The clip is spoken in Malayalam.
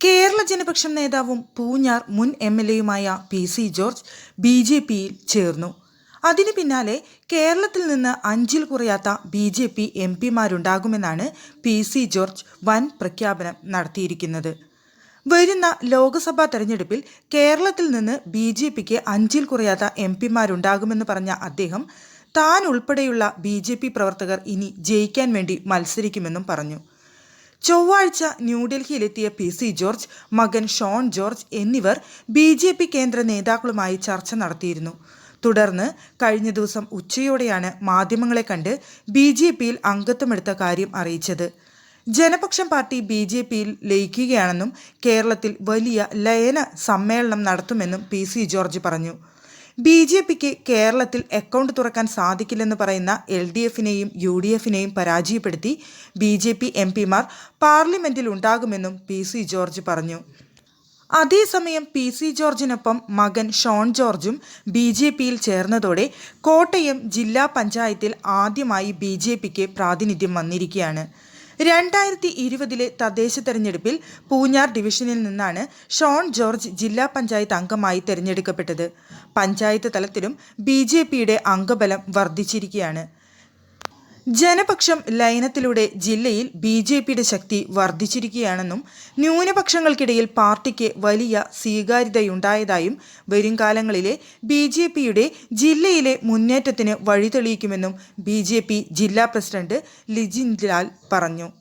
കേരള ജനപക്ഷം നേതാവും പൂഞ്ഞാർ മുൻ M L എയുമായ P C George B J പിയിൽ ചേർന്നു. അതിനു പിന്നാലെ കേരളത്തിൽ നിന്ന് അഞ്ചിൽ കുറയാത്ത ബി ജെ പി എം പിമാരുണ്ടാകുമെന്നാണ് പി സി ജോർജ് വൻ പ്രഖ്യാപനം നടത്തിയിരിക്കുന്നത്. വരുന്ന ലോക്സഭാ തെരഞ്ഞെടുപ്പിൽ കേരളത്തിൽ നിന്ന് ബി ജെ പിക്ക് അഞ്ചിൽ കുറയാത്ത എം പിമാരുണ്ടാകുമെന്ന് പറഞ്ഞ അദ്ദേഹം താൻ ഉൾപ്പെടെയുള്ള ബി ജെ പി പ്രവർത്തകർ ഇനി ജയിക്കാൻ വേണ്ടി മത്സരിക്കുമെന്നും പറഞ്ഞു. ചൊവ്വാഴ്ച ന്യൂഡൽഹിയിലെത്തിയ പി സി ജോർജ് മകൻ ഷോൺ ജോർജ് എന്നിവർ ബി ജെ പി കേന്ദ്ര നേതാക്കളുമായി ചർച്ച നടത്തിയിരുന്നു. തുടർന്ന് കഴിഞ്ഞ ദിവസം ഉച്ചയോടെയാണ് മാധ്യമങ്ങളെ കണ്ട് ബി ജെ പിയിൽ അംഗത്വമെടുത്ത കാര്യം അറിയിച്ചത്. ജനപക്ഷം പാർട്ടി ബി ജെ പിയിൽ ലയിക്കുകയാണെന്നും കേരളത്തിൽ വലിയ ലയന സമ്മേളനം നടത്തുമെന്നും പി സി ജോർജ് പറഞ്ഞു. ബി ജെ പിക്ക് കേരളത്തിൽ അക്കൗണ്ട് തുറക്കാൻ സാധിക്കില്ലെന്ന് പറയുന്ന എൽ ഡി എഫിനെയും യു ഡി എഫിനെയും പരാജയപ്പെടുത്തി ബി ജെ പി എം പിമാർ പാർലമെന്റിൽ ഉണ്ടാകുമെന്നും പി സി ജോർജ് പറഞ്ഞു. അതേസമയം പി സി ജോർജിനൊപ്പം മകൻ ഷോൺ ജോർജും ബി ജെ പിയിൽ ചേർന്നതോടെ കോട്ടയം ജില്ലാ പഞ്ചായത്തിൽ ആദ്യമായി ബി ജെ പിക്ക് പ്രാതിനിധ്യം വന്നിരിക്കുകയാണ്. രണ്ടായിരത്തി ഇരുപതിലെ തദ്ദേശ തെരഞ്ഞെടുപ്പിൽ പൂഞ്ഞാർ ഡിവിഷനിൽ നിന്നാണ് ഷോൺ ജോർജ് ജില്ലാ പഞ്ചായത്ത് അംഗമായി തെരഞ്ഞെടുക്കപ്പെട്ടത്. പഞ്ചായത്ത് തലത്തിലും ബി അംഗബലം വർദ്ധിച്ചിരിക്കുകയാണ്. ജനപക്ഷം ലയനത്തിലൂടെ ജില്ലയിൽ ബി ജെ പിയുടെ ശക്തി വർദ്ധിച്ചിരിക്കുകയാണെന്നും ന്യൂനപക്ഷങ്ങൾക്കിടയിൽ പാർട്ടിക്ക് വലിയ സ്വീകാര്യതയുണ്ടായതായും വരും കാലങ്ങളിലെ ബി ജെ പിയുടെ ജില്ലയിലെ മുന്നേറ്റത്തിന് വഴിതെളിയിക്കുമെന്നും ബി ജെ പി ജില്ലാ പ്രസിഡന്റ് ലിജിൻ ലാൽ പറഞ്ഞു.